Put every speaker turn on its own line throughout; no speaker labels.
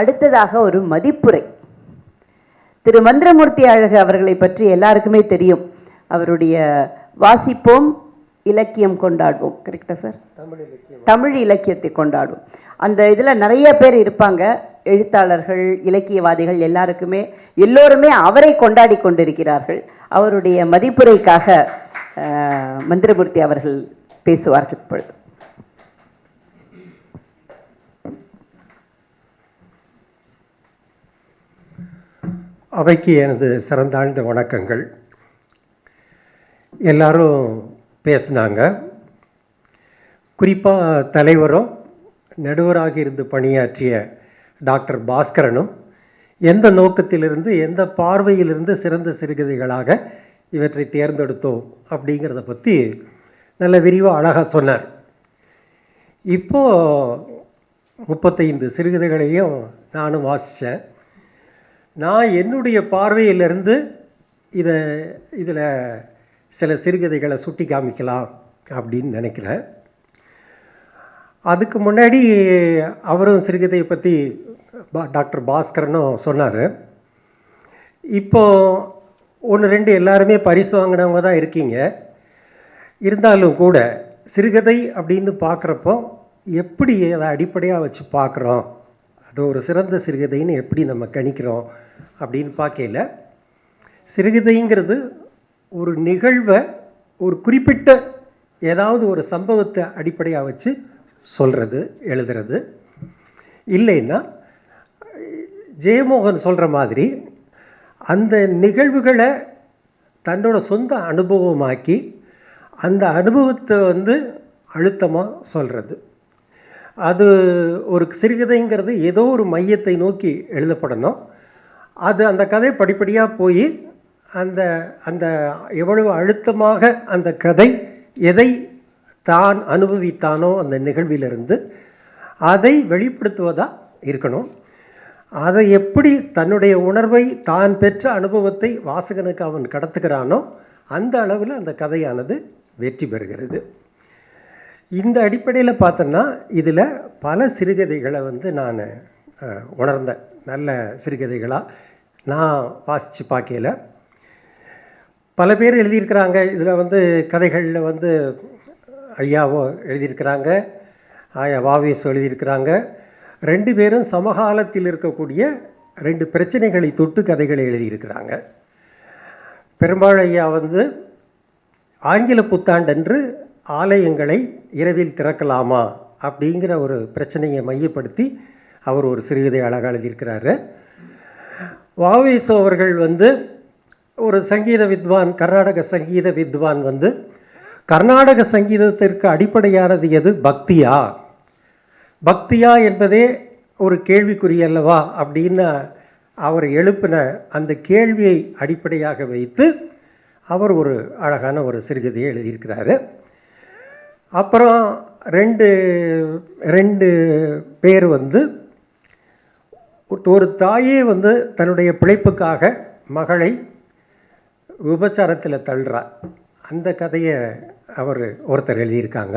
அடுத்ததாக ஒரு மதிப்புரை. திரு மந்திரமூர்த்தி அழகு அவர்களை பற்றி எல்லாருக்குமே தெரியும். அவருடைய வாசிப்போம் இலக்கியம் கொண்டாடுவோம். கரெக்டா சார் தமிழ் இலக்கியத்தை கொண்டாடுவோம். அந்த இதில் நிறைய பேர் இருப்பாங்க. எழுத்தாளர்கள் இலக்கியவாதிகள் எல்லாருக்குமே எல்லோருமே அவரை கொண்டாடி கொண்டிருக்கிறார்கள். அவருடைய மதிப்புரைக்காக மந்திரமூர்த்தி அவர்கள் பேசுவார்கள் இப்பொழுது.
அவைக்கு எனது சிறந்தாழ்ந்த வணக்கங்கள். எல்லாரும் பேசினாங்க. குறிப்பாக தலைவரும் நடுவராக இருந்து பணியாற்றிய டாக்டர் பாஸ்கரனும் எந்த நோக்கத்திலிருந்து எந்த பார்வையிலிருந்து சிறந்த சிறுகதைகளாக இவற்றை தேர்ந்தெடுத்தோம் அப்படிங்கிறத பற்றி நல்ல விரிவாக அழகாக சொன்னார். இப்போது முப்பத்தைந்து சிறுகதைகளையும் நானும் வாசித்தேன் நான் என்னுடைய பார்வையிலிருந்து இதை இதில் சில சிறுகதைகளை சுட்டி காமிக்கலாம் அப்படின்னு நினைக்கிறேன். அதுக்கு முன்னாடி அவரும் சிறுகதையை பற்றி பா- டாக்டர் பாஸ்கரனும் சொன்னார். இப்போ ஒன்று ரெண்டு எல்லாருமே பரிசு வாங்கினவங்க தான் இருக்கீங்க. இருந்தாலும் கூட சிறுகதை அப்படின்னு பார்க்குறப்போ எப்படி அதை அடிப்படையாக வச்சு பார்க்குறோம்? அது ஒரு சிறந்த சிறுகதைன்னு எப்படி நம்ம கணிக்கிறோம் அப்படின்னு பார்க்கையில சிறுகதைங்கிறது ஒரு நிகழ்வை ஒரு குறிப்பிட்ட ஏதாவது ஒரு சம்பவத்தை அடிப்படையாக வச்சு சொல்கிறது எழுதுறது. இல்லைன்னா ஜெயமோகன் சொல்கிற மாதிரி அந்த நிகழ்வுகளை தன்னோட சொந்த அனுபவமாக்கி அந்த அனுபவத்தை வந்து அழுத்தமாக சொல்கிறது அது ஒரு சிறுகதைங்கிறது ஏதோ ஒரு மையத்தை நோக்கி எழுதப்படணும். அது அந்த கதை படிப்படியாக போய் அந்த அந்த எவ்வளவு அழுத்தமாக அந்த கதை எதை தான் அனுபவித்தானோ அந்த நிகழ்விலிருந்து அதை வெளிப்படுத்துவதாக இருக்கணும். அதை எப்படி தன்னுடைய உணர்வை தான் பெற்ற அனுபவத்தை வாசகனுக்கு அவன் கடத்துகிறானோ அந்த அளவில் அந்த கதையானது வெற்றி பெறுகிறது. இந்த அடிப்படையில் பார்த்தோன்னா இதில் பல சிறுகதைகளை வந்து நான் உணர்ந்தேன். நல்ல சிறுகதைகளாக நான் வாசித்து பார்க்கையில. பல பேர் எழுதியிருக்கிறாங்க. இதில் வந்து கதைகளில் வந்து ஐயாவோ எழுதியிருக்கிறாங்க ஆயா வாவேசோ எழுதியிருக்கிறாங்க. ரெண்டு பேரும் சமகாலத்தில் இருக்கக்கூடிய ரெண்டு பிரச்சனைகளை தொட்டு கதைகளை எழுதியிருக்கிறாங்க. பெரும்பாலும் ஐயா வந்து ஆங்கில புத்தாண்டன்று ஆலயங்களை இரவில் திறக்கலாமா அப்படிங்கிற ஒரு பிரச்சனையை மையப்படுத்தி அவர் ஒரு சிறுகதை அழகாக எழுதியிருக்கிறாரு. வாவேசு அவர்கள் வந்து ஒரு சங்கீத வித்வான் கர்நாடக சங்கீத வித்வான் வந்து கர்நாடக சங்கீதத்திற்கு அடிப்படையானது எது? பக்தியா? பக்தியா என்பதே ஒரு கேள்விக்குறி அல்லவா? அப்படின்னு அவர் எழுப்பின அந்த கேள்வியை அடிப்படையாக வைத்து அவர் ஒரு அழகான ஒரு சிறுகதையை எழுதியிருக்கிறாரு. அப்புறம் ரெண்டு ரெண்டு பேர் வந்து ஒரு தாயே வந்து தன்னுடைய பிழைப்புக்காக மகளை விபச்சாரத்தில் தள்ளுறார். அந்த கதையை அவர் ஒருத்தர் எழுதியிருக்காங்க.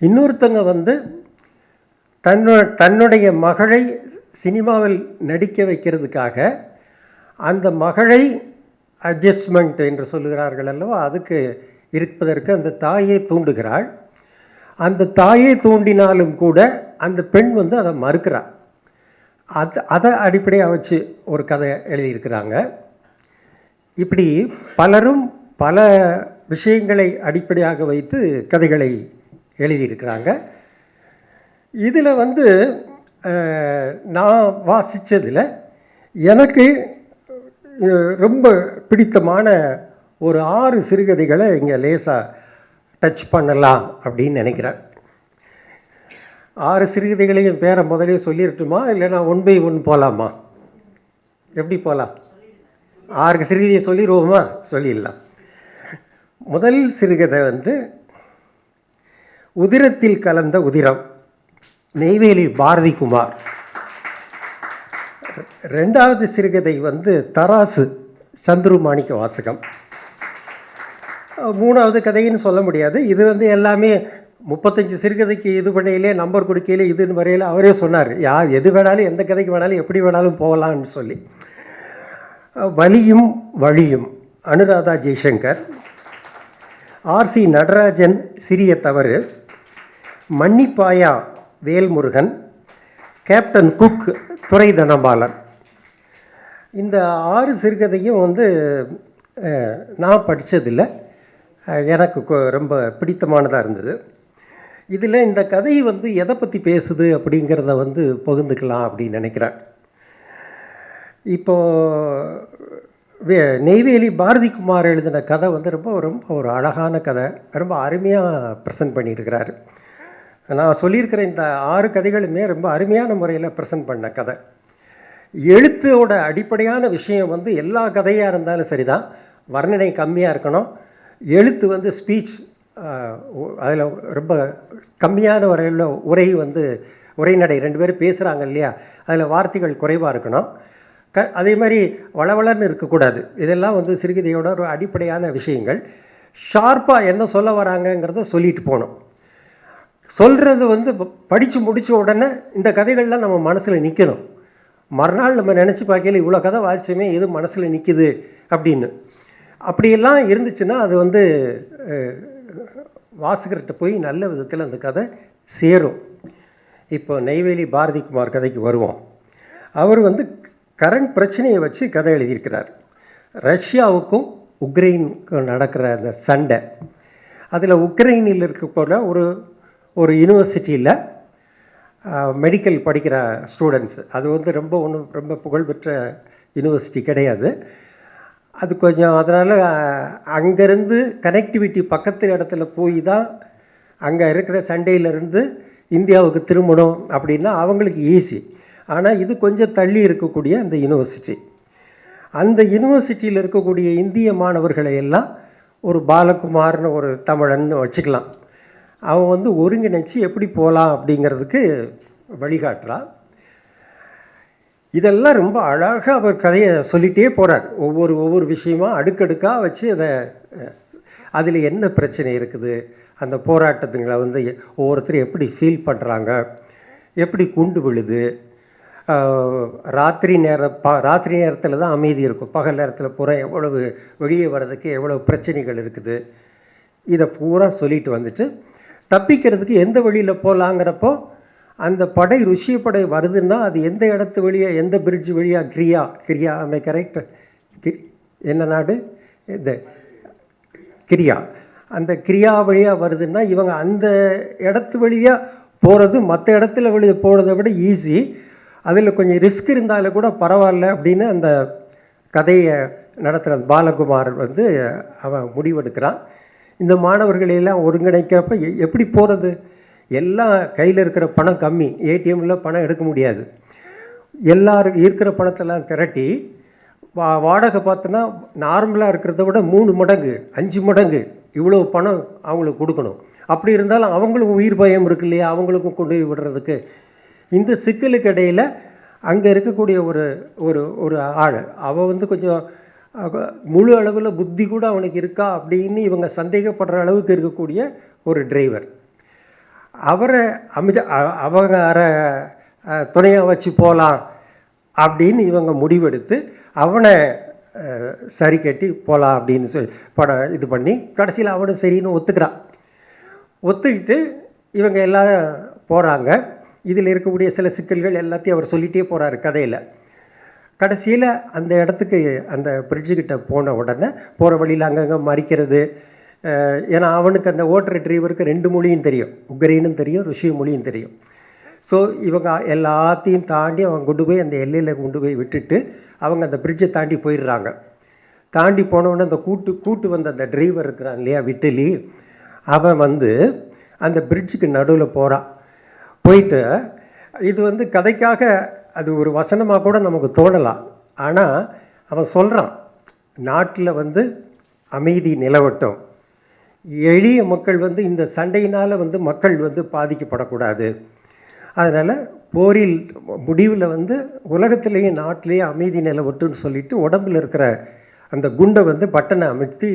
இன்னொருத்தங்க வந்து தன்னு தன்னுடைய மகளை சினிமாவில் நடிக்க வைக்கிறதுக்காக அந்த மகளை அட்ஜஸ்ட்மெண்ட் என்று சொல்லுகிறார்கள் அல்லவா? அதுக்கு இருப்பதற்கு அந்த தாயை தூண்டுகிறாள். அந்த தாயை தூண்டினாலும் கூட அந்த பெண் வந்து அதை மறுக்கிறாள் அது அதை அடிப்படையாக வச்சு ஒரு கதை எழுதியிருக்கிறாங்க. இப்படி பலரும் பல விஷயங்களை அடிப்படையாக வைத்து கதைகளை எழுதியிருக்கிறாங்க. இதில் வந்து நான் வாசித்ததில் எனக்கு ரொம்ப பிடித்தமான ஒரு ஆறு சிறுகதைகளை இங்கே லேசாக டச் பண்ணலாம் அப்படின்னு நினைக்கிறேன். ஆறு சிறுகதைகளையும் பேரை முதலே சொல்லிடட்டுமா இல்லைனா ஒன் பை ஒன் போகலாமா எப்படி போகலாம் ஆறு சிறுகதையை சொல்லிடுவோமா சொல்லிடலாம். முதல் சிறுகதை வந்து உதிரத்தில் கலந்த உதிரம் நெய்வேலி பாரதி குமார் ரெண்டாவது சிறுகதை வந்து தராசு சந்துரு மாணிக்க வாசகம். மூணாவது கதைன்னு சொல்ல முடியாது. இது வந்து எல்லாமே முப்பத்தஞ்சு சிறுகதைக்கு இது பண்ணையிலே நம்பர் கொடுக்கையிலே இதுன்னு வரையில அவரே சொன்னார். யார் எது வேணாலும் எந்த கதைக்கு வேணாலும் எப்படி வேணாலும் போகலாம்னு சொல்லி. வலியும் வழியும் அனுராதா ஜெய்சங்கர். ஆர்சி நடராஜன் சிறிய தவறு. மன்னிப்பாயா வேல்முருகன். கேப்டன் குக் துறை தனபாலன் இந்த ஆறு சிறுகதையும் வந்து நான் படித்ததில்லை எனக்கு கொ- ரொம்ப பிடித்தமானதாக இருந்தது. இதில் இந்த கதை வந்து எதை பற்றி பேசுது அப்படிங்கிறத வந்து பகிர்ந்துக்கலாம் அப்படின்னு நினைக்கிறேன். இப்போது வே- நெய்வேலி பாரதி குமார் எழுதின கதை வந்து ரொம்ப ரொம்ப ஒரு அழகான கதை. ரொம்ப அருமையாக ப்ரெசென்ட் பண்ணியிருக்கிறாரு. நான் சொல்லியிருக்கிற இந்த ஆறு கதைகளுமே ரொம்ப அருமையான முறையில் ப்ரெசன்ட் பண்ண கதை. எழுத்தோட அடிப்படையான விஷயம் வந்து எல்லா கதையாக இருந்தாலும் சரிதான். வர்ணனை கம்மியாக இருக்கணும். எழுத்து வந்து ஸ்பீச் அதில் ரொம்ப கம்மியான வரையில் உரை வந்து உரைநடை ரெண்டு பேரும் பேசுகிறாங்க இல்லையா? அதில் வார்த்தைகள் குறைவாக இருக்கணும். க அதே மாதிரி வளவளன்னு இருக்கக்கூடாது. இதெல்லாம் வந்து சிறுகதையோட ஒரு அடிப்படையான விஷயங்கள். ஷார்ப்பாக என்ன சொல்ல வராங்கங்கிறத சொல்லிட்டு போகணும். சொல்கிறது வந்து படித்து முடித்த உடனே இந்த கதைகள்லாம் நம்ம மனசில் நிற்கணும் மறுநாள் நம்ம நினச்சி பார்க்கல இவ்வளோ கதை வாசிச்சோமே எது மனசில் நிற்குது அப்படின்னு. அப்படியெல்லாம் இருந்துச்சுன்னா அது வந்து வாசகர்கிட்ட போய் நல்ல விதத்தில் அந்த கதை சேரும். இப்போ நெய்வேலி பாரதி குமார் கதைக்கு வருவோம். அவர் வந்து கரண்ட் பிரச்சனையை வச்சு கதை எழுதியிருக்கிறார். ரஷ்யாவுக்கும் உக்ரைனுக்கும் நடக்கிற அந்த சண்டை. அதில் உக்ரைனில் இருக்கக்கூட ஒரு ஒரு யூனிவர்சிட்டியில் மெடிக்கல் படிக்கிற ஸ்டூடெண்ட்ஸ் அது வந்து ரொம்ப ஒன்றும் ரொம்ப புகழ்பெற்ற யூனிவர்சிட்டி கிடையாது. அது கொஞ்சம் அதனால் அங்கேருந்து கனெக்டிவிட்டி பக்கத்து இடத்துல போய் தான் அங்கே இருக்கிற சண்டையிலேருந்து இந்தியாவுக்கு திரும்பணும் அப்படின்னா அவங்களுக்கு ஈஸி ஆனால் இது கொஞ்சம் தள்ளி இருக்கக்கூடிய அந்த யூனிவர்சிட்டி அந்த யூனிவர்சிட்டியில் இருக்கக்கூடிய இந்திய மாணவர்களை எல்லாம் ஒரு பாலகுமார்னு ஒரு தமிழன்னு வச்சுக்கலாம். அவன் வந்து ஒருங்கிணைச்சு எப்படி போகலாம் அப்படிங்கிறதுக்கு வழிகாட்டுறான். இதெல்லாம் ரொம்ப அழகாக அவர் கதையை சொல்லிகிட்டே போகிறார் ஒவ்வொரு ஒவ்வொரு விஷயமா அடுக்கடுக்காக வச்சு அதை அதில் என்ன பிரச்சனை இருக்குது? அந்த போராட்டத்துங்களை வந்து ஒவ்வொருத்தரும் எப்படி ஃபீல் பண்ணுறாங்க எப்படி குண்டு விழுது? ராத்திரி நேரம் ப ராத்திரி நேரத்தில் தான் அமைதி இருக்கும். பகல் நேரத்தில் பூரா எவ்வளவு வெளியே வர்றதுக்கு எவ்வளவு பிரச்சனைகள் இருக்குது? இதை பூரா சொல்லிட்டு வந்துட்டு தப்பிக்கிறதுக்கு எந்த வழியில் போகலாங்கிறப்போ அந்த படை ருஷி படை வருதுன்னா அது எந்த இடத்து வழியா எந்த பிரிட்ஜ் வழியாக கிரியா கிரியா அமை கரெக்ட் என்ன நாடு? இந்த கிரியா. அந்த கிரியா வழியாக வருதுன்னா இவங்க அந்த இடத்து வழியாக போகிறது மற்ற இடத்துல வழியாக போகிறத விட ஈஸி அதில் கொஞ்சம் ரிஸ்க் இருந்தாலும் கூட பரவாயில்ல அப்படின்னு அந்த கதையை நடத்துகிற பாலகுமார் வந்து அவன் முடிவெடுக்கிறான். இந்த மாணவர்களையெல்லாம் ஒருங்கிணைக்கிறப்ப எ- எப்படி போகிறது எல்லாம் கையில் இருக்கிற பணம் கம்மி. ஏடிஎம்மில் பணம் எடுக்க முடியாது. எல்லாரும் இருக்கிற பணத்தெல்லாம் திரட்டி வா வாடகை பார்த்தோன்னா நார்மலாக இருக்கிறத விட மூணு மடங்கு அஞ்சு மடங்கு இவ்வளோ பணம் அவங்களுக்கு கொடுக்கணும். அப்படி இருந்தாலும் அவங்களுக்கும் உயிர் பயம் இருக்கு இல்லையா? அவங்களுக்கும் கொண்டு போய் விடுறதுக்கு. இந்த சிக்கலுக்கு இடையில் அங்கே இருக்கக்கூடிய ஒரு ஒரு ஒரு ஆள் அவள் வந்து கொஞ்சம் முழு அளவில் புத்தி கூட அவனுக்கு இருக்கா அப்படின்னு இவங்க சந்தேகப்படுற அளவுக்கு இருக்கக்கூடிய ஒரு டிரைவர் அவரை அமித அவங்க அரை துணையாக வச்சு போகலாம் அப்படின்னு இவங்க முடிவெடுத்து அவனை சரி கட்டி போகலாம் அப்படின்னு சொல்லி படம் இது பண்ணி கடைசியில் அவனும் சரின்னு ஒத்துக்கிறான். ஒத்துக்கிட்டு இவங்க எல்லாம் போகிறாங்க இதில் இருக்கக்கூடிய சில சிக்கல்கள் எல்லாத்தையும் அவர் சொல்லிகிட்டே போகிறாரு கதையில். கடைசியில் அந்த இடத்துக்கு அந்த பிரிட்ஜுக்கிட்ட போன உடனே போகிற வழியில் அங்கங்கே மறிக்கிறது ஏன்னா அவனுக்கு அந்த ஓட்டுற டிரைவருக்கு ரெண்டு மொழியும் தெரியும். உக்ரைனும் தெரியும் ருஷ்ய மொழியும் தெரியும். ஸோ இவங்க எல்லாத்தையும் தாண்டி அவன் கொண்டு போய் அந்த எல்லையில் கொண்டு போய் விட்டுட்டு அவங்க அந்த பிரிட்ஜை தாண்டி போயிடுறாங்க. தாண்டி போனவுடனே அந்த கூட்டு கூட்டு வந்த அந்த டிரைவர் இருக்கிறான் இல்லையா விட்டலி அவன் வந்து அந்த பிரிட்ஜுக்கு நடுவில் போகிறான் போயிட்டு இது வந்து கதைக்காக அது ஒரு வசனமாக கூட நமக்கு தோணலாம். ஆனால் அவன் சொல்கிறான் நாட்டில் வந்து அமைதி நிலவட்டும். எளிய மக்கள் வந்து இந்த சண்டையினால் வந்து மக்கள் வந்து பாதிக்கப்படக்கூடாது. அதனால் போரில் முடிவில் வந்து உலகத்திலேயே நாட்டிலேயே அமைதி நிலவட்டுன்னு சொல்லிட்டு உடம்பில் இருக்கிற அந்த குண்டை வந்து பட்டனை அமைத்தி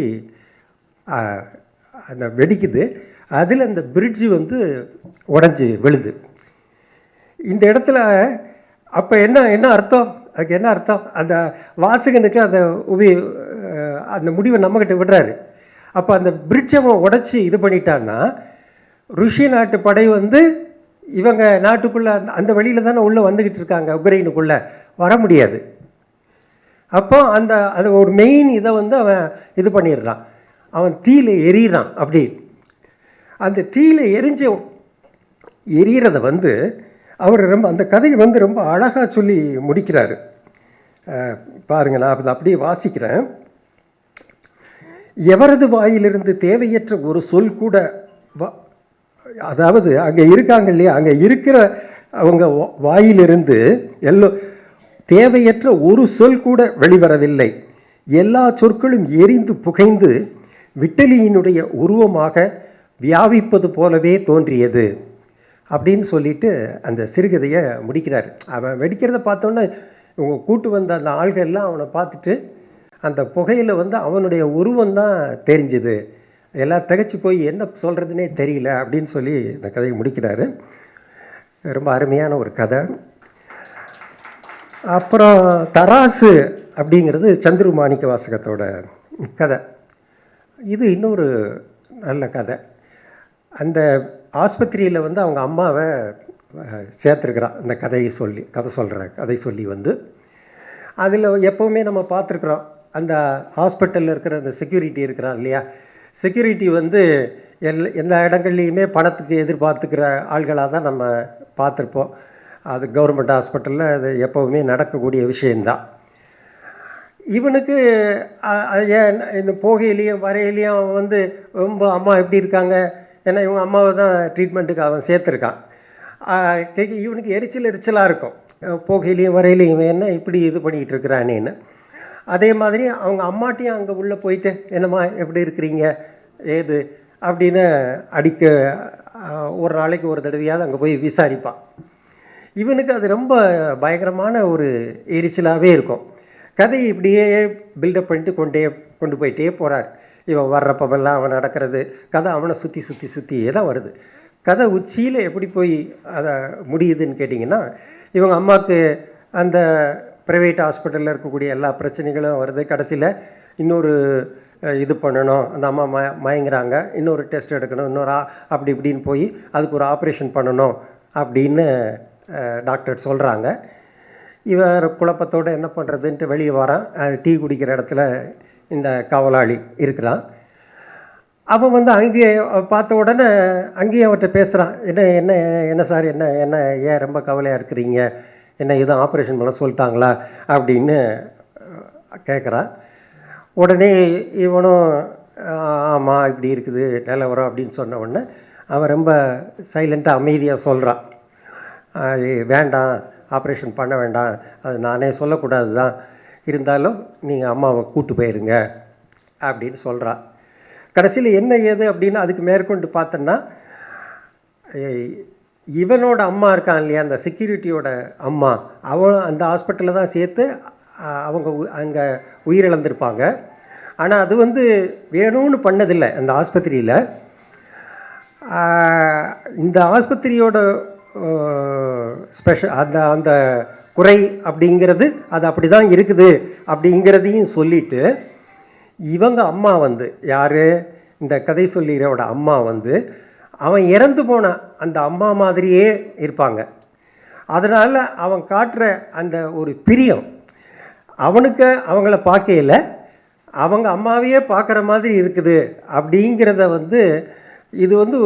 அந்த வெடிக்குது. அதில் அந்த பிரிட்ஜு வந்து உடஞ்சி விழுது. இந்த இடத்துல அப்போ என்ன என்ன அர்த்தம்? அதுக்கு என்ன அர்த்தம்? அந்த வாசகனுக்கு அந்த உபி அந்த முடிவை நம்மக்கிட்ட விடுறாரு. அப்போ அந்த பிரிட்ஜை அவன் உடச்சி இது பண்ணிட்டான்னா ருஷி நாட்டு படை வந்து இவங்க நாட்டுக்குள்ளே அந்த அந்த வழியில் தானே உள்ளே வந்துக்கிட்டு இருக்காங்க உக்ரைனுக்குள்ளே. வர முடியாது. அப்போ அந்த அது ஒரு மெயின் இதை வந்து அவன் இது பண்ணிடுறான். அவன் தீயில் எரியிறான் அப்படி. அந்த தீயில் எரிஞ்ச எரியறத வந்து அவர் ரொம்ப அந்த கதையை வந்து ரொம்ப அழகாக சொல்லி முடிக்கிறாரு. பாருங்கள் நான் அதை அப்படியே வாசிக்கிறேன். எவரது வாயிலிருந்து தேவையற்ற ஒரு சொல் கூட வ- அதாவது அங்கே இருக்காங்க இல்லையா? அங்கே இருக்கிற அவங்க வாயிலிருந்து எல்லோ தேவையற்ற ஒரு சொல் கூட வெளிவரவில்லை. எல்லா சொற்களும் எரிந்து புகைந்து விட்டலியினுடைய உருவமாக வியாபிப்பது போலவே தோன்றியது அப்படின்னு சொல்லிட்டு அந்த சிறுகதையை முடிக்கிறார். அவன் வெடிக்கிறத பார்த்தோன்னே இவங்க கூட்டு வந்த அந்த ஆள்கள் எல்லாம் அவனை பார்த்துட்டு அந்த புகையில் வந்து அவனுடைய உருவம் தான் தெரிஞ்சுது. எல்லாம் திகைச்சு போய் என்ன சொல்கிறதுனே தெரியல அப்படின்னு சொல்லி இந்த கதையை முடிக்கிறாரு. ரொம்ப அருமையான ஒரு கதை. அப்புறம் தராசு அப்படிங்கிறது சந்துரு மாணிக்க வாசகத்தோட கதை. இது இன்னொரு நல்ல கதை. அந்த ஆஸ்பத்திரியில் வந்து அவங்க அம்மாவை சேர்த்துருக்குறான் அந்த கதையை சொல்லி கதை சொல்கிற கதை சொல்லி வந்து. அதில் எப்போவுமே நம்ம பார்த்துருக்குறோம். அந்த ஹாஸ்பிட்டலில் இருக்கிற அந்த செக்யூரிட்டி இருக்கிறான் இல்லையா? செக்யூரிட்டி வந்து எல் எல்லா இடங்கள்லையுமே பணத்துக்கு எதிர்பார்த்துக்கிற ஆள்களாக தான் நம்ம பார்த்துருப்போம். அது கவர்மெண்ட் ஹாஸ்பிட்டலில் அது எப்போவுமே நடக்கக்கூடிய விஷயந்தான் இவனுக்கு ஏன் இந்த போகையிலையும் வரையிலையும் அவன் வந்து ரொம்ப அம்மா எப்படி இருக்காங்க? ஏன்னா இவங்க அம்மாவை தான் ட்ரீட்மெண்ட்டுக்கு அவன் சேர்த்துருக்கான். இவனுக்கு எரிச்சல் எரிச்சலாக இருக்கும். போகையிலையும் வரையிலையும் இவன் என்ன இப்படி இது பண்ணிகிட்டு இருக்கிறானேன்னு. அதே மாதிரி அவங்க அம்மாட்டையும் அங்கே உள்ளே போயிட்டு என்னம்மா எப்படி இருக்கிறீங்க? ஏது? அப்படின்னு அடிக்க ஒரு நாளைக்கு ஒரு தடவையாவது அங்கே போய் விசாரிப்பான். இவனுக்கு அது ரொம்ப பயங்கரமான ஒரு எரிச்சலாகவே இருக்கும். கதையை இப்படியே பில்டப் பண்ணிட்டு கொண்டே கொண்டு போயிட்டே போகிறார் இவன் வர்றப்பமெல்லாம் அவன் நடக்கிறது கதை அவனை சுற்றி சுற்றி சுற்றியே தான் வருது. கதை உச்சியில் எப்படி போய் அதை முடியுதுன்னு கேட்டிங்கன்னா இவங்க அம்மாவுக்கு அந்த ப்ரைவேட் ஹாஸ்பிட்டலில் இருக்கக்கூடிய எல்லா பிரச்சனைகளும் வருது. கடைசியில் இன்னொரு இது பண்ணணும். அந்த அம்மா ம மயங்குறாங்க. இன்னொரு டெஸ்ட் எடுக்கணும். இன்னொரு அப்படி இப்படின்னு போய் அதுக்கு ஒரு ஆப்ரேஷன் பண்ணணும் அப்படின்னு டாக்டர் சொல்கிறாங்க இவர் குழப்பத்தோடு என்ன பண்ணுறதுன்ட்டு வெளியே வரான். டீ குடிக்கிற இடத்துல இந்த காவலாளி இருக்கிறான். அவன் வந்து அங்கேயே பார்த்த உடனே அங்கேயே அவர்கிட்ட பேசுகிறான் என்ன என்ன என்ன சார்? என்ன என்ன ஏன் ரொம்ப கவலையாக இருக்கிறீங்க? என்ன எதுவும் ஆப்ரேஷன் பண்ண சொல்லிட்டாங்களா அப்படின்னு கேட்குறான் உடனே இவனும் ஆமாம் இப்படி இருக்குது நிலவரம் அப்படின்னு சொன்ன உடனே அவன் ரொம்ப சைலண்ட்டாக அமைதியாக சொல்கிறான் வேண்டாம் ஆப்ரேஷன் பண்ண வேண்டாம் அது நானே சொல்லக்கூடாது தான் இருந்தாலும் நீங்கள் அம்மாவை கூட்டு போயிருங்க அப்படின்னு சொல்கிறான் கடைசியில் என்ன ஏது அப்படின்னு அதுக்கு மேற்கொண்டு பார்த்தோன்னா இவனோட அம்மா இருக்கான் இல்லையா அந்த செக்யூரிட்டியோட அம்மா அவன் அந்த ஹாஸ்பிட்டலில் தான் சேர்த்து அவங்க அங்கே உயிரிழந்திருப்பாங்க. ஆனால் அது வந்து வேணும்னு பண்ணதில்லை அந்த ஆஸ்பத்திரியில். இந்த ஆஸ்பத்திரியோட ஸ்பெஷல் அந்த அந்த குறை அப்படிங்கிறது அது அப்படி தான் இருக்குது அப்படிங்கிறதையும் சொல்லிட்டு இவங்க அம்மா வந்து யார்? இந்த கதை சொல்லிகிறோட அம்மா வந்து அவன் இறந்து போன அந்த அம்மா மாதிரியே இருப்பாங்க. அதனால் அவன் காட்டுற அந்த ஒரு பிரியம் அவனுக்கு அவங்கள பார்க்கையில அவங்க அம்மாவையே பார்க்குற மாதிரி இருக்குது அப்படிங்கிறத வந்து இது வந்து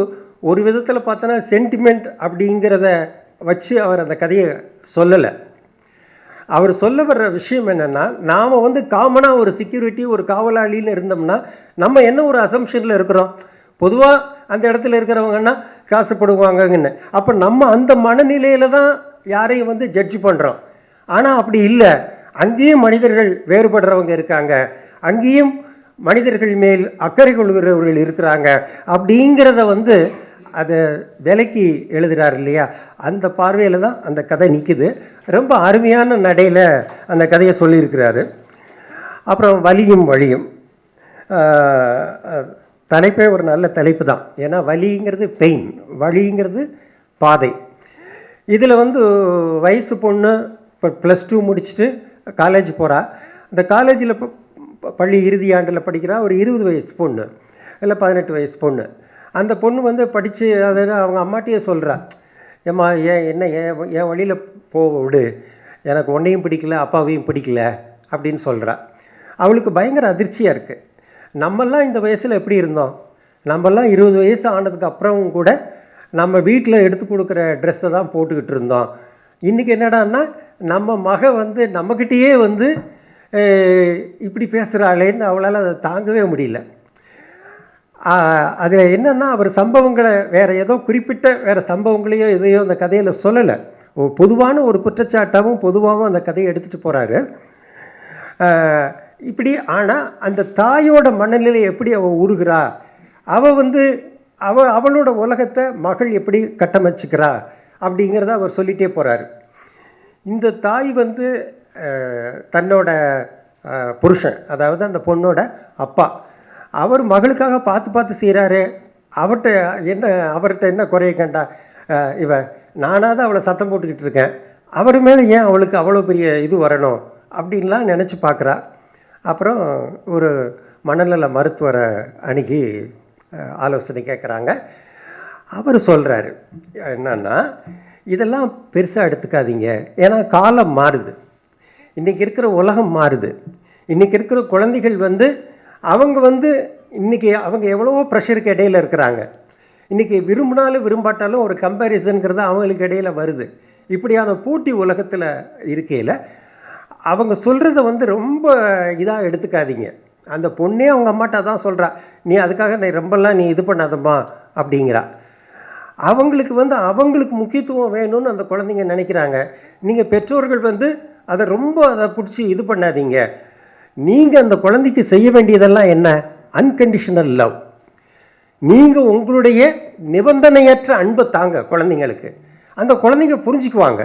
ஒரு விதத்தில் பார்த்தோன்னா சென்டிமெண்ட் அப்படிங்கிறத வச்சு அவர் அந்த கதையை சொல்லலை. அவர் சொல்ல வர்ற விஷயம் என்னென்னா நாம் வந்து காமனாக ஒரு செக்யூரிட்டி ஒரு காவலாளின்னு இருந்தோம்னா நம்ம என்ன ஒரு அசம்ஷனில் இருக்கிறோம்? பொதுவாக அந்த இடத்துல இருக்கிறவங்கன்னா காசுப்படுவாங்கன்னு. அப்போ நம்ம அந்த மனநிலையில் தான் யாரையும் வந்து ஜட்ஜ் பண்ணுறோம் ஆனால் அப்படி இல்லை. அங்கேயும் மனிதர்கள் வேறுபடுறவங்க இருக்காங்க. அங்கேயும் மனிதர்கள் மேல் அக்கறை கொள்கிறவர்கள் இருக்கிறாங்க. அப்படிங்கிறத வந்து அதை விலைக்கு எழுதுகிறார் இல்லையா? அந்த பார்வையில் தான் அந்த கதை நிற்குது ரொம்ப அருமையான நடையில் அந்த கதையை சொல்லியிருக்கிறாரு. அப்புறம் வலியும் வழியும். தலைப்பே ஒரு நல்ல தலைப்பு தான். ஏன்னா வலிங்கிறது பெயின் வலிங்கிறது பாதை. இதில் வந்து வயசு பொண்ணு இப்போ ப்ளஸ் டூ முடிச்சுட்டு காலேஜ் போகிறா அந்த காலேஜில் பள்ளி இறுதி ஆண்டில் படிக்கிறா ஒரு இருபது வயசு பொண்ணு. இல்லை பதினெட்டு வயசு பொண்ணு. அந்த பொண்ணு வந்து படித்து அதை அவங்க அம்மாட்டியே சொல்கிறா ஏம்மா ஏன் என்ன ஏன் என் வழியில் போக விடு. எனக்கு உன்னையும் பிடிக்கல அப்பாவையும் பிடிக்கல. அப்படின்னு சொல்கிறா அவளுக்கு பயங்கர அதிர்ச்சியாக இருக்குது நம்மெல்லாம் இந்த வயசில் எப்படி இருந்தோம்? நம்மெல்லாம் இருபது வயசு ஆனதுக்கு அப்புறம் கூட நம்ம வீட்டில் எடுத்து கொடுக்குற ட்ரெஸ்ஸை தான் போட்டுக்கிட்டு இருந்தோம். இன்றைக்கி என்னடான்னா நம்ம மக வந்து நம்மக்கிட்டேயே வந்து இப்படி பேசுகிறாளேன்னு அவளால் அதை தாங்கவே முடியல. அதில் என்னென்னா அவர் சம்பவங்களை வேறு ஏதோ குறிப்பிட்ட வேறு சம்பவங்களையோ எதையோ அந்த கதையில் சொல்லலை. பொதுவான ஒரு குற்றச்சாட்டாகவும் பொதுவாகவும் அந்த கதையை எடுத்துகிட்டு போகிறாரு இப்படி ஆனால் அந்த தாயோட மனநிலை எப்படி அவள் உருகிறா? அவள் வந்து அவ அவளோட உலகத்தை மகள் எப்படி கட்டமைச்சிக்கிறா? அப்படிங்கிறத அவர் சொல்லிகிட்டே போகிறார் இந்த தாய் வந்து தன்னோட புருஷன் அதாவது அந்த பொண்ணோட அப்பா. அவர் மகளுக்காக பார்த்து பார்த்து செய்கிறாரு அவர்கிட்ட என்ன அவர்கிட்ட என்ன குறைய கண்டா இவ நானாக தான் அவளை சத்தம் போட்டுக்கிட்டு இருக்கேன். அவர் மேலே ஏன் அவளுக்கு அவ்வளோ பெரிய இது வரணும்? அப்படின்லாம் நினச்சி பார்க்குறா. அப்புறம் ஒரு மனநல மருத்துவரை அணுகி ஆலோசனை கேட்குறாங்க அவர் சொல்கிறாரு என்னன்னா இதெல்லாம் பெருசாக எடுத்துக்காதீங்க. ஏன்னா காலம் மாறுது. இன்றைக்கி இருக்கிற உலகம் மாறுது. இன்றைக்கி இருக்கிற குழந்தைகள் வந்து அவங்க வந்து இன்றைக்கி அவங்க எவ்வளவோ ப்ரெஷருக்கு இடையில இருக்கிறாங்க. இன்றைக்கி விரும்பினாலும் விரும்பாட்டாலும் ஒரு கம்பேரிசனுங்கிறது அவங்களுக்கு இடையில வருது. இப்படியான போட்டி உலகத்தில் இருக்கையில் அவங்க சொல்கிறத வந்து ரொம்ப இதாக எடுத்துக்காதீங்க. அந்த பொண்ணே அவங்க அம்மாட்ட தான் சொல்கிறா நீ அதுக்காக நீ ரொம்பலாம் நீ இது பண்ணாதம்மா அப்படிங்கிறா. அவங்களுக்கு வந்து அவங்களுக்கு முக்கியத்துவம் வேணும்னு அந்த குழந்தைங்க நினைக்கிறாங்க. நீங்கள் பெற்றோர்கள் வந்து அதை ரொம்ப அதை பிடிச்சி இது பண்ணாதீங்க. நீங்கள் அந்த குழந்தைக்கு செய்ய வேண்டியதெல்லாம் என்ன? அன்கண்டிஷனல் லவ் நீங்கள் உங்களுடைய நிபந்தனையற்ற அன்பை தாங்க குழந்தைங்களுக்கு. அந்த குழந்தைங்க புரிஞ்சுக்குவாங்க.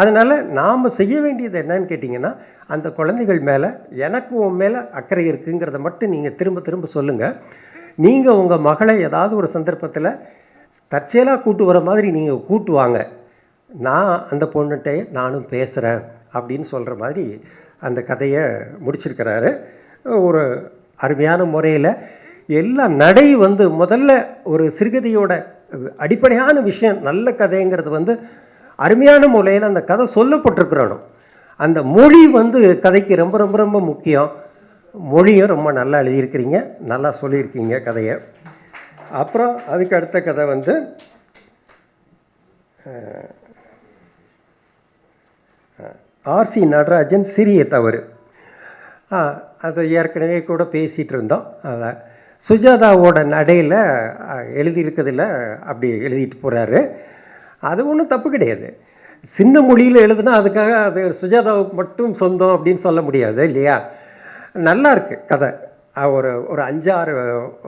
அதனால் நாம் செய்ய வேண்டியது என்னன்னு கேட்டிங்கன்னா அந்த குழந்தைகள் மேலே எனக்கு உன் மேலே அக்கறை இருக்குங்கிறத மட்டும் நீங்கள் திரும்ப திரும்ப சொல்லுங்கள் நீங்கள் உங்கள் மகளை ஏதாவது ஒரு சந்தர்ப்பத்தில் தற்செயலாக கூட்டு வர மாதிரி நீங்கள் கூட்டு வாங்க. நான் அந்த பொண்ணுகிட்ட நானும் பேசுகிறேன் அப்படின்னு சொல்கிற மாதிரி அந்த கதையை முடிச்சிருக்கிறாரு. ஒரு அருமையான முறையில் எல்லா நடை வந்து முதல்ல ஒரு சிறுகதையோட அடிப்படையான விஷயம் நல்ல கதைங்கிறது வந்து அருமையான முறையில் அந்த கதை சொல்லப்பட்டிருக்கிறணும் அந்த மொழி வந்து கதைக்கு ரொம்ப ரொம்ப ரொம்ப முக்கியம். மொழியும் ரொம்ப நல்லா எழுதியிருக்கிறீங்க. நல்லா சொல்லியிருக்கீங்க கதையை. அப்புறம் அதுக்கு அடுத்த கதை வந்து ஆர்சி நடராஜன் சிறிய தவறு. அதை ஏற்கனவே கூட பேசிகிட்டு இருந்தோம். அதை சுஜாதாவோட நடையில் எழுதியிருக்கிறதுல அப்படி எழுதிட்டு போகிறாரு அது ஒன்றும் தப்பு கிடையாது. சின்ன மொழியில் எழுதுனா அதுக்காக அது சுஜாதாவுக்கு மட்டும் சொந்தம் அப்படின்னு சொல்ல முடியாது இல்லையா? நல்லா இருக்குது கதை. ஒரு ஒரு அஞ்சாறு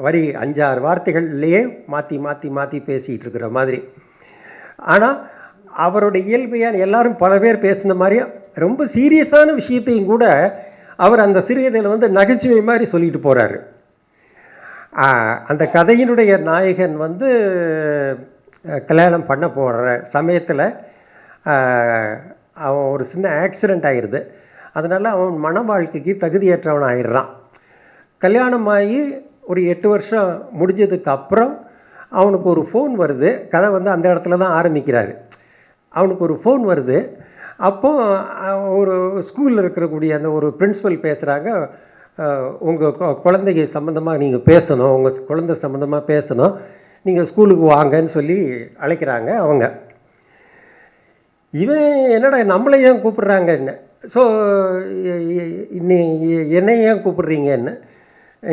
வரி அஞ்சாறு வார்த்தைகள்லேயே மாற்றி மாற்றி மாற்றி பேசிகிட்டு இருக்கிற மாதிரி. ஆனால் அவருடைய இயல்பையான எல்லாரும் பல பேர் பேசின மாதிரி ரொம்ப சீரியஸான விஷயத்தையும் கூட அவர் அந்த சிறுகதையில் வந்து நகைச்சுவை மாதிரி சொல்லிட்டு போகிறாரு அந்த கதையினுடைய நாயகன் வந்து கல்யாணம் பண்ண போகிற சமயத்தில் அவன் ஒரு சின்ன ஆக்சிடெண்ட் ஆகிடுது அதனால் அவன் மன வாழ்க்கைக்கு தகுதியற்றவன் ஆயிடுறான். கல்யாணம் ஆகி ஒரு எட்டு வருஷம் முடிஞ்சதுக்கு அப்புறம் அவனுக்கு ஒரு ஃபோன் வருது. கதை வந்து அந்த இடத்துல தான் ஆரம்பிக்கிறாரு. அவனுக்கு ஒரு ஃபோன் வருது. அப்போது ஒரு ஸ்கூலில் இருக்கக்கூடிய அந்த ஒரு பிரின்ஸிபல் பேசுகிறாங்க உங்கள் குழந்தைங்க சம்மந்தமாக நீங்கள் பேசணும் உங்கள் குழந்தை சம்மந்தமாக பேசணும். நீங்கள் ஸ்கூலுக்கு வாங்கன்னு சொல்லி அழைக்கிறாங்க அவங்க. இவன் என்னடா நம்மளை ஏன் கூப்பிட்றாங்க என்ன? ஸோ என்னை ஏன் கூப்பிடுறீங்கன்னு?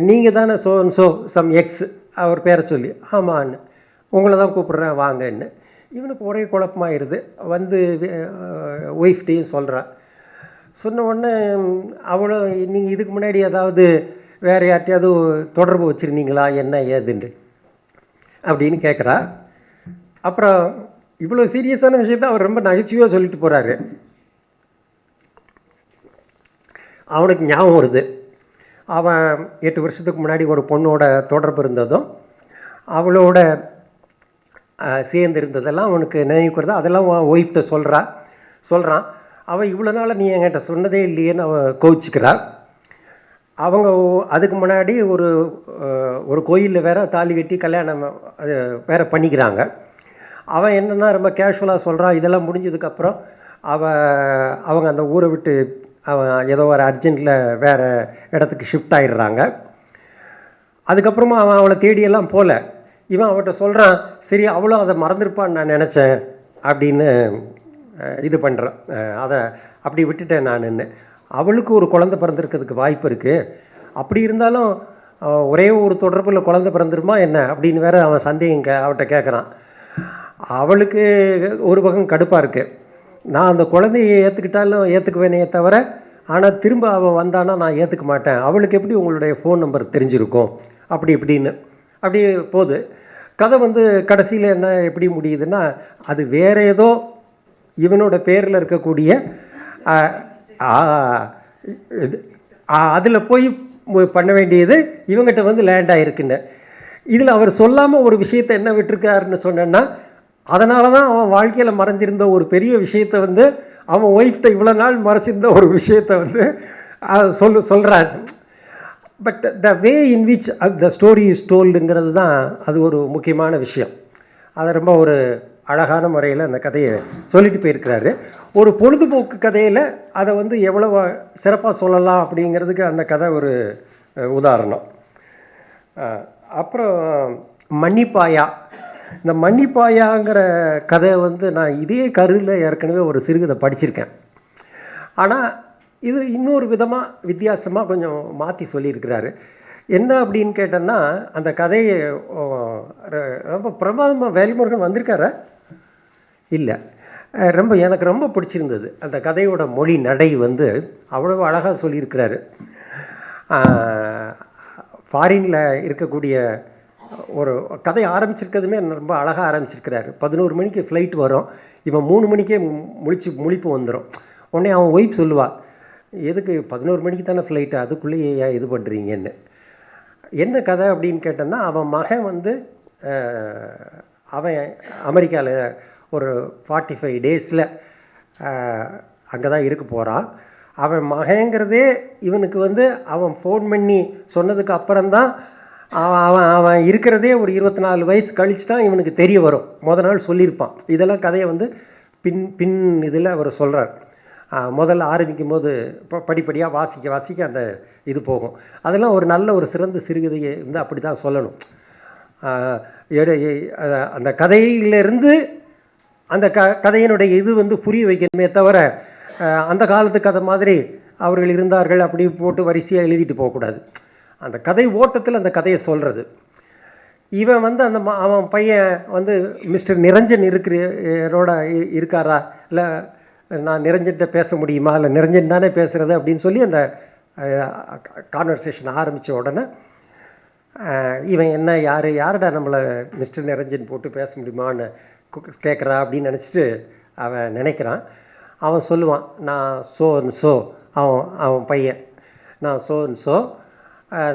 நீங்கள் தானே சோ ஸோ சம் எக்ஸ் அவர் பேரை சொல்லி. ஆமான்னு. உங்களை தான் கூப்பிட்றேன் வாங்கன்னு. இவனுக்கு ஒரே குழப்பமாயிருது. வந்து ஒய்ஃப்டையும் சொல்கிறான் சொன்ன உடனே அவ்வளோ நீங்கள் இதுக்கு முன்னாடி ஏதாவது வேறு யார்ட்டையாவது தொடர்பு வச்சுருந்தீங்களா? என்ன ஏதுன்ட்டு அப்படின்னு கேட்குறா அப்புறம் இவ்வளோ சீரியஸான விஷயத்த அவர் ரொம்ப நகைச்சுவையாக சொல்லிட்டு போகிறாரு அவனுக்கு ஞாபகம் வருது. அவன் எட்டு வருஷத்துக்கு முன்னாடி ஒரு பொண்ணோட தொடர்பு இருந்ததும் அவளோட சேர்ந்து இருந்ததெல்லாம் அவனுக்கு நினைவுக்கு அதெல்லாம் ஒய்ஃப்ட்ட சொல்கிறா சொல்கிறான் அவள் இவ்வளோ நாள் நீ என்கிட்ட சொன்னதே இல்லையேன்னு அவள் கோவிச்சுக்கிறாள் அவங்க ஒ- அதுக்கு முன்னாடி ஒரு ஒரு கோயிலில் வேற தாலி கட்டி கல்யாணம் அது வேற பண்ணிக்கிறாங்க. அவன் என்னென்னா ரொம்ப கேஷுவலாக சொல்கிறான் இதெல்லாம் முடிஞ்சதுக்கப்புறம் அவ அவங்க அந்த ஊரை விட்டு அவன் ஏதோ ஒரு அர்ஜென்ட்டில் வேறு இடத்துக்கு ஷிஃப்ட் ஆயிடுறாங்க. அதுக்கப்புறமா அவன் அவளை தேடியெல்லாம் போகல இவன் அவட்ட சொல்கிறான் சரி அவளும் அதை மறந்துருப்பான்னு நான் நினச்சேன் அப்படின்னு இது பண்ணுறான் அதை அப்படி விட்டுட்டேன் நானுன்னு. அவளுக்கு ஒரு குழந்தை பிறந்திருக்கிறதுக்கு வாய்ப்பு இருக்குது அப்படி இருந்தாலும் ஒரே ஒரு தொடர்பில் குழந்தை பிறந்துருமா என்ன? அப்படின்னு வேற அவன் சந்தேகம் கே அவட்ட கேட்குறான் அவளுக்கு ஒரு பக்கம் கடுப்பாக இருக்குது நான் அந்த குழந்தைய ஏற்றுக்கிட்டாலும் ஏற்றுக்குவேனே தவிர ஆனால் திரும்ப அவன் வந்தானா நான் ஏற்றுக்க மாட்டேன். அவளுக்கு எப்படி உங்களுடைய ஃபோன் நம்பர் தெரிஞ்சிருக்கும்? அப்படி இப்படின்னு. அப்படி போகுது கதை வந்து கடைசியில் என்ன எப்படி முடியுதுன்னா அது வேற ஏதோ இவனோட பேரில் இருக்கக்கூடிய அதில் போய் பண்ண வேண்டியது இவங்ககிட்ட வந்து லேண்ட் ஆகிருக்குன்னு இதில் அவர் சொல்லாமல் ஒரு விஷயத்தை என்ன விட்டுருக்காருன்னு சொன்னேன்னா அதனால தான் அவன் வாழ்க்கையில் மறைஞ்சிருந்த ஒரு பெரிய விஷயத்தை வந்து அவன் ஒய்ஃப்ட்ட இவ்வளோ நாள் மறைச்சிருந்த ஒரு விஷயத்தை வந்து சொல்லு சொல்கிறான் but the way in which the story is டோல்டுங்கிறது தான் அது ஒரு முக்கியமான விஷயம். அதை ரொம்ப ஒரு அழகான முறையில் அந்த கதையை சொல்லிட்டு போயிருக்கிறாரு. ஒரு பொழுதுபோக்கு கதையில் அதை வந்து எவ்வளோ சிறப்பாக சொல்லலாம் அப்படிங்கிறதுக்கு அந்த கதை ஒரு உதாரணம். அப்புறம் மன்னிப்பாயா. இந்த மன்னிப்பாயாங்கிற கதை வந்து நான் இதே கருவில் ஏற்கனவே ஒரு சிறுகதை படிச்சிருக்கேன். ஆனால் இது இன்னொரு விதமாக வித்தியாசமாக கொஞ்சம் மாற்றி சொல்லியிருக்கிறாரு. என்ன அப்படின்னு கேட்டேன்னா அந்த கதையை ரொம்ப பிரமாதமாக வேல்முருகன் வந்திருக்காரு? இல்லை. ரொம்ப எனக்கு ரொம்ப பிடிச்சிருந்தது. அந்த கதையோட மொழி நடை வந்து அவ்வளோ அழகாக சொல்லியிருக்கிறாரு. ஃபாரினில் இருக்கக்கூடிய ஒரு கதை ஆரம்பிச்சிருக்கிறதுமே ரொம்ப அழகாக ஆரம்பிச்சிருக்கிறாரு. பதினோரு மணிக்கு ஃப்ளைட் வரும். இவன் மூணு மணிக்கே முழிச்சு முழிப்பு வந்துடும் உடனே அவன் ஒய்ஃப் சொல்லுவாள் எதுக்கு பதினோரு மணிக்கு தானே ஃப்ளைட்டு அதுக்குள்ளேயே ஏன் இது பண்ணுறீங்கன்னு என்ன கதை? அப்படின்னு கேட்டோன்னா அவன் மகன் வந்து அவன் அமெரிக்காவில் ஒரு ஃபார்ட்டி ஃபைவ் டேஸில் அங்கே தான் இருக்க போகிறான் அவன் மகங்கிறதே இவனுக்கு வந்து அவன் ஃபோன் பண்ணி சொன்னதுக்கு அப்புறம்தான் அவன் அவன் அவன் இருக்கிறதே ஒரு இருபத்தி நாலு வயசு கழிச்சு தான் இவனுக்கு தெரிய வரும். முத நாள் சொல்லியிருப்பான். இதெல்லாம் கதையை வந்து பின் பின் இதில் அவர் சொல்கிறார் முதல்ல ஆரம்பிக்கும் போது ப படிப்படியாக வாசிக்க வாசிக்க அந்த இது போகும். அதெல்லாம் ஒரு நல்ல ஒரு சிறந்த சிறுகதையை வந்து அப்படி தான் சொல்லணும் அந்த கதையிலிருந்து அந்த க கதையினுடைய இது வந்து புரிய வைக்கணுமே தவிர அந்த காலத்து கதை மாதிரி அவர்கள் இருந்தார்கள் அப்படி போட்டு வரிசையாக எழுதிட்டு போகக்கூடாது. அந்த கதை ஓட்டத்தில் அந்த கதையை சொல்கிறது இவன் வந்து அந்த ம- அவன் பையன் வந்து மிஸ்டர் நிரஞ்சன் இருக்கிறோட இருக்காரா? இல்லை நான் நிரஞ்சன்கிட்ட பேச முடியுமா? இல்லை நிரஞ்சன் தானே பேசுகிறது அப்படின்னு சொல்லி அந்த கான்வர்சேஷன் ஆரம்பித்த உடனே இவன் என்ன யார் யாருடா நம்மளை மிஸ்டர் நிரஞ்சன் போட்டு பேச முடியுமான்னு கேட்குறா அப்படின்னு நினச்சிட்டு அவன் நினைக்கிறான். அவன் சொல்லுவான் நான் சோ சோ. அவன் அவன் பையன் நான் சோ சோ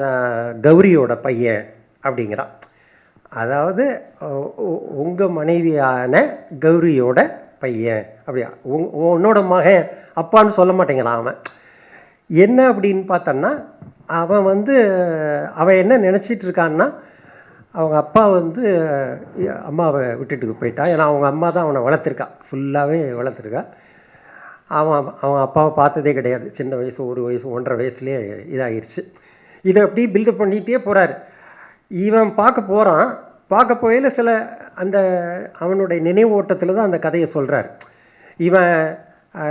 நான் கௌரியோட பையன். அப்படிங்கிறான். அதாவது உங்கள் மனைவியான கௌரியோட பையன். அப்படியா உங் உன்னோட மகன் அப்பான்னு சொல்ல மாட்டேங்கிறான் அவன். என்ன அப்படின்னு பார்த்தோன்னா அவன் வந்து அவன் என்ன நினச்சிட்டு இருக்கான்னா அவங்க அப்பா வந்து அம்மாவை விட்டுட்டு போயிட்டான் ஏன்னா அவங்க அம்மா தான் அவனை வளர்த்துருக்கா. ஃபுல்லாகவே வளர்த்துருக்கா. அவன் அவன் அப்பாவை பார்த்ததே கிடையாது. சின்ன வயசு ஒரு வயசு ஒன்றரை வயசுலேயே இதாகிருச்சு இதை அப்படியே பில்டப் பண்ணிகிட்டே போகிறாரு இவன் பார்க்க போகிறான் பார்க்க போகையில் சில அந்த அவனுடைய நினைவு ஓட்டத்தில் தான் அந்த கதையை சொல்கிறார் இவன்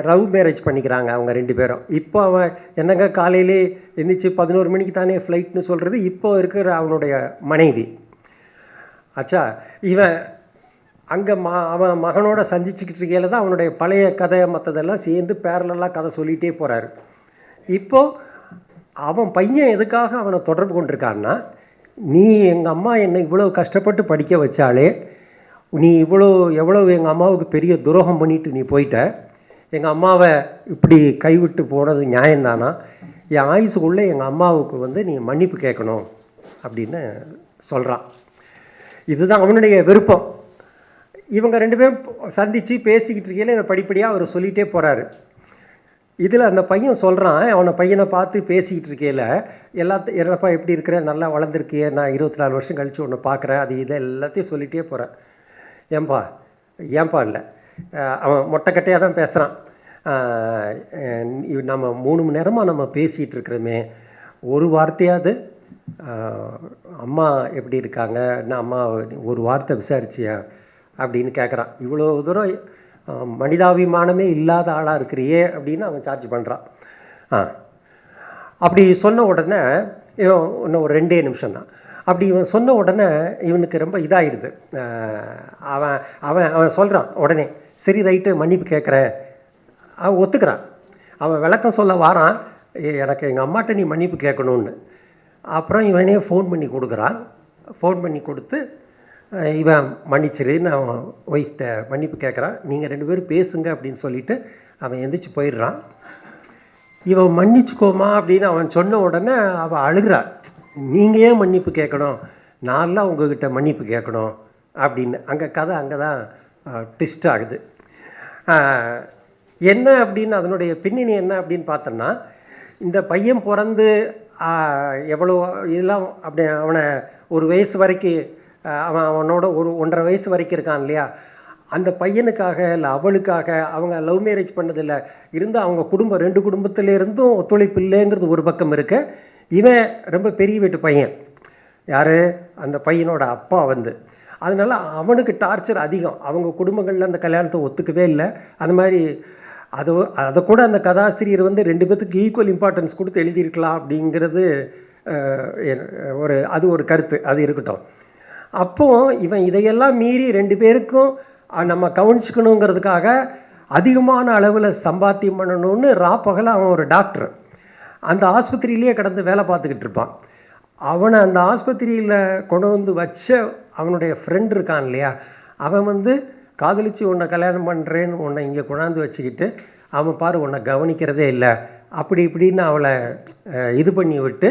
லவ் மேரேஜ் பண்ணிக்கிறாங்க அவங்க ரெண்டு பேரும். இப்போ அவன் என்னங்க காலையிலே எந்திரிச்சு பதினோரு மணிக்கு தானே ஃப்ளைட்னு சொல்கிறது இப்போ இருக்கிற அவனுடைய மனைவி. ஆச்சா இவன் அங்கே ம அவன் மகனோட சந்திச்சுக்கிட்டு இருக்கையில் தான் அவனுடைய பழைய கதை மற்றதெல்லாம் சேர்ந்து பேரலெல்லாம் கதை சொல்லிகிட்டே போகிறாரு இப்போது அவன் பையன் எதுக்காக அவனை தொடர்பு கொண்டிருக்கான்னா நீ எங்கள் அம்மா என்னை இவ்வளோ கஷ்டப்பட்டு படிக்க வச்சாலே நீ இவ்வளோ எவ்வளோ எங்கள் அம்மாவுக்கு பெரிய துரோகம் பண்ணிட்டு நீ போயிட்ட. எங்கள் அம்மாவை இப்படி கைவிட்டு போனது நியாயம்தானா? என் ஆயுசுக்குள்ளே எங்கள் அம்மாவுக்கு வந்து நீ மன்னிப்பு கேட்கணும் அப்படின்னு சொல்கிறான் இதுதான் அவனுடைய விருப்பம். இவங்க ரெண்டு பேரும் சந்தித்து பேசிக்கிட்டு இருக்கையில் இதை படிப்படியாக அவர் சொல்லிகிட்டே போகிறாரு இதில் அந்த பையன் சொல்கிறான் அவனை பையனை பார்த்து பேசிக்கிட்டு இருக்கையில் எல்லாத்த என்னப்பா எப்படி இருக்கிற? நல்லா வளர்ந்துருக்கியே நான் இருபத்தி நாலு வருஷம் கழித்து ஒன்று பார்க்குறேன். அது இதை எல்லாத்தையும் சொல்லிகிட்டே போகிறேன் ஏன்பா ஏன்பா இல்லை? அவன் மொட்டைக்கட்டையாக தான் பேசுகிறான் நம்ம மூணு மணி நேரமாக நம்ம பேசிகிட்டு இருக்கிறோமே. ஒரு வார்த்தையாவது அம்மா எப்படி இருக்காங்க? என்ன அம்மா ஒரு வார்த்தை விசாரிச்சியா? அப்படின்னு கேட்குறான் இவ்வளோ தூரம் மனிதாபிமானமே இல்லாத ஆளாக இருக்கிறியே அப்படின்னு அவன் சார்ஜ் பண்ணுறான் ஆ அப்படி சொன்ன உடனே இவன் இன்னும் ஒரு ரெண்டே நிமிஷம் தான். அப்படி இவன் சொன்ன உடனே இவனுக்கு ரொம்ப இதாகிடுது அவன் அவன் அவன் சொல்கிறான் உடனே சரி ரைட்டு மன்னிப்பு கேட்குறேன் அவன் ஒத்துக்கிறான். அவன் விளக்கம் சொல்ல வாரான் எனக்கு எங்கள் அம்மாட்ட நீ மன்னிப்பு கேட்கணுன்னு அப்புறம் இவனே ஃபோன் பண்ணி கொடுக்குறான். ஃபோன் பண்ணி கொடுத்து இவன் மன்னிச்சிருன்னு அவன் ஒய்ஃப்ட்ட மன்னிப்பு கேட்குறான். நீங்கள் ரெண்டு பேரும் பேசுங்க அப்படின்னு சொல்லிட்டு அவன் எந்திரிச்சு போயிடுறான். இவன் மன்னிச்சுக்கோமா அப்படின்னு அவன் சொன்ன உடனே அவள் அழுகிறா. நீங்கள் ஏன் மன்னிப்பு கேட்கணும்? நான்லாம் உங்ககிட்ட மன்னிப்பு கேட்கணும் அப்படின்னு. அங்கே கதை அங்கே தான் ட்விஸ்ட் ஆகுது. என்ன அப்படின்னு அதனுடைய பின்னணி என்ன அப்படின்னு பார்த்தோன்னா இந்த பையன் பிறந்து எவ்வளோ இதெல்லாம் அப்படி அவனை ஒரு வயசு வரைக்கும் அவன் அவனோட ஒரு ஒன்றரை வயசு வரைக்கும் இருக்கான் இல்லையா? அந்த பையனுக்காக இல்லை அவளுக்காக அவங்க லவ் மேரேஜ் பண்ணதில்லை. இருந்து அவங்க குடும்பம் ரெண்டு குடும்பத்துலேருந்தும் ஒத்துழைப்பு இல்லைங்கிறது ஒரு பக்கம் இருக்கு. இவன் ரொம்ப பெரிய வீட்டு பையன். யார்? அந்த பையனோட அப்பா வந்து. அதனால அவனுக்கு டார்ச்சர் அதிகம். அவங்க குடும்பங்களில் அந்த கல்யாணத்தை ஒத்துக்கவே இல்லை. அந்த மாதிரி அது அதை கூட அந்த கதாசிரியர் வந்து ரெண்டு பேர்த்துக்கு ஈக்குவல் இம்பார்ட்டன்ஸ் கொடுத்து எழுதியிருக்கலாம் அப்படிங்கிறது என்- ஒரு அது ஒரு கருத்து அது இருக்கட்டும். அப்போ இவன் இதையெல்லாம் மீறி ரெண்டு பேருக்கும் நம்ம கவனிச்சுக்கணுங்கிறதுக்காக அதிகமான அளவில் சம்பாத்தியம் பண்ணணும்னு ராப்பகல அவன் ஒரு டாக்டர் அந்த ஆஸ்பத்திரியிலேயே கடந்து வேலை பார்த்துக்கிட்டு இருப்பான். அவனை அந்த ஆஸ்பத்திரியில் கொண்டு வந்து வச்ச அவனுடைய ஃப்ரெண்ட் இருக்கான் இல்லையா? அவன் வந்து காதலிச்சு உன்னை கல்யாணம் பண்ணுறேன்னு உன்னை இங்கே கொண்டாந்து வச்சுக்கிட்டு அவன் பாரு உன்னை கவனிக்கிறதே இல்லை. அப்படி இப்படின்னு அவளை இது பண்ணி விட்டு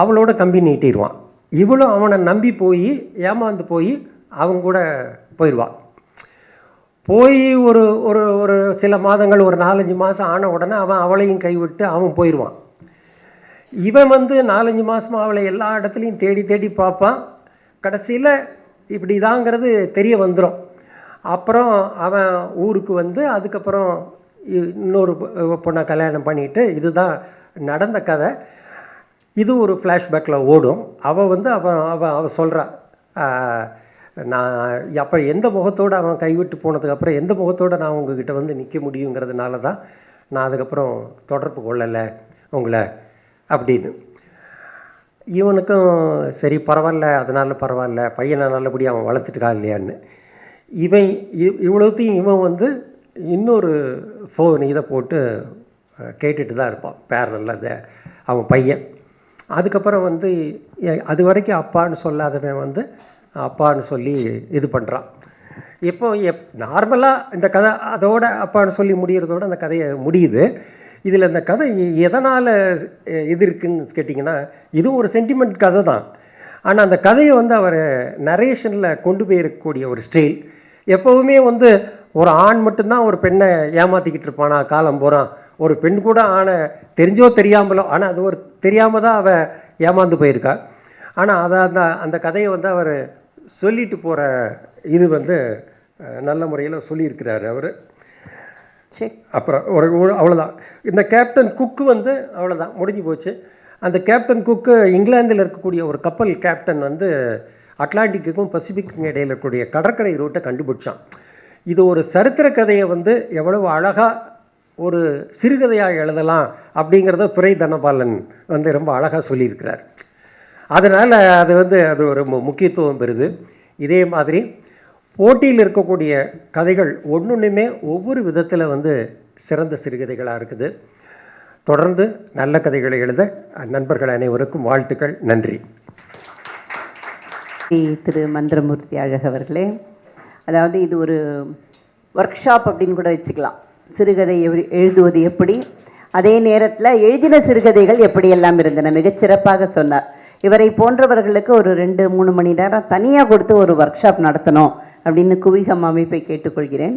அவளோட கம்பி நீட்டிடுவான். இவளும் அவனை நம்பி போய் ஏமாந்து போய் அவங்க கூட போயிடுவான் போய் ஒரு ஒரு ஒரு சில மாதங்கள் ஒரு நாலஞ்சு மாதம் ஆன உடனே அவன் அவளையும் கைவிட்டு அவன் போயிடுவான் இவன் வந்து நாலஞ்சு மாதமாக அவளை எல்லா இடத்துலையும் தேடி தேடி பார்ப்பான். கடைசியில் இப்படி தாங்கிறது தெரிய வந்துடும் அப்புறம் அவன் ஊருக்கு வந்து அதுக்கப்புறம் இ- இன்னொரு பொண்ணை கல்யாணம் பண்ணிட்டு இதுதான் நடந்த கதை. இது ஒரு ஃப்ளாஷ்பேக்கில் ஓடும். அவள் வந்து அவன் அவன் அவள் சொல்கிறா நான் அப்போ எந்த முகத்தோடு அவன் கைவிட்டு போனதுக்கப்புறம் எந்த முகத்தோடு நான் உங்ககிட்ட வந்து நிற்க முடியுங்கிறதுனால தான் நான் அதுக்கப்புறம் தொடர்பு கொள்ளலை உங்களை அப்படின்னு. இவனுக்கும் சரி பரவாயில்ல அதனால் பரவாயில்ல பையனை நல்லபடியாக அவன் வளர்த்துட்டுக்கா இல்லையான்னு. இவன் இவ்- இவ்வளோத்தையும் இவன் வந்து இன்னொரு ஃபோன் இதை போட்டு கேட்டுட்டு தான் இருப்பான். பேரலில் அதை அவன் பையன். அதுக்கப்புறம் வந்து எ- அது வரைக்கும் அப்பான்னு சொல்லாதவன் வந்து அப்பான்னு சொல்லி இது பண்ணுறான் இப்போ எப் நார்மலாக இந்த கதை அதோட அப்பான்னு சொல்லி முடிகிறதோட அந்த கதையை முடியுது. இதில் இந்த கதை எதனால் இது இருக்குன்னு கேட்டிங்கன்னா இதுவும் ஒரு சென்டிமெண்ட் கதை தான் ஆனால் அந்த கதையை வந்து அவர் நரேஷனில் கொண்டு போயிருக்கக்கூடிய ஒரு ஸ்டைல் எப்போவுமே வந்து ஒரு ஆண் மட்டும்தான் ஒரு பெண்ணை ஏமாற்றிக்கிட்டு இருப்பானா? காலம் போகிறான் ஒரு பெண் கூட ஆணை தெரிஞ்சோ தெரியாமலோ ஆனால் அது ஒரு தெரியாமல் தான் அவள் ஏமாந்து போயிருக்கா. ஆனால் அதை அந்த அந்த கதையை வந்து அவர் சொல்லிட்டு போகிற இது வந்து நல்ல முறையில் சொல்லியிருக்கிறாரு அவர்.
செக்
அப்புறம் ஒரு அவ்வளவுதான். இந்த கேப்டன் குக்கு வந்து அவ்வளோதான் முடிஞ்சு போச்சு. அந்த கேப்டன் குக்கு இங்கிலாந்தில் இருக்கக்கூடிய ஒரு கப்பல் கேப்டன் வந்து அட்லாண்டிக்குக்கும் பசிபிக்கும் இடையில் இருக்கக்கூடிய கடற்கரை ரூட்டை கண்டுபிடிச்சான். இது ஒரு சரித்திர கதையை வந்து எவ்வளவு அழகாக ஒரு சிறுகதையாக எழுதலாம் அப்படிங்கிறத துரை தனபாலன் வந்து ரொம்ப அழகாக சொல்லியிருக்கிறார். அதனால் அது வந்து அது ஒரு முக்கியத்துவம் பெறுது. இதே மாதிரி போட்டியில் இருக்கக்கூடிய கதைகள் ஒன்றுமே ஒவ்வொரு விதத்தில் வந்து சிறந்த சிறுகதைகளாக இருக்குது. தொடர்ந்து நல்ல கதைகளை எழுத நண்பர்கள் அனைவருக்கும் வாழ்த்துக்கள். நன்றி.
திரு மந்திரமூர்த்தி அழகவர்களே அதாவது இது ஒரு ஒர்க் ஷாப் அப்படின்னு கூட வச்சுக்கலாம். சிறுகதை எழுதுவது எப்படி? அதே நேரத்தில் எழுதின சிறுகதைகள் எப்படியெல்லாம் இருந்தன? மிகச் சிறப்பாக சொன்னார். இவரை போன்றவர்களுக்கு ஒரு ரெண்டு மூணு மணி நேரம் தனியாக கொடுத்து ஒரு ஒர்க் ஷாப் நடத்தணும் அப்படின்னு குவிகம் அமைப்பை கேட்டுக்கொள்கிறேன்.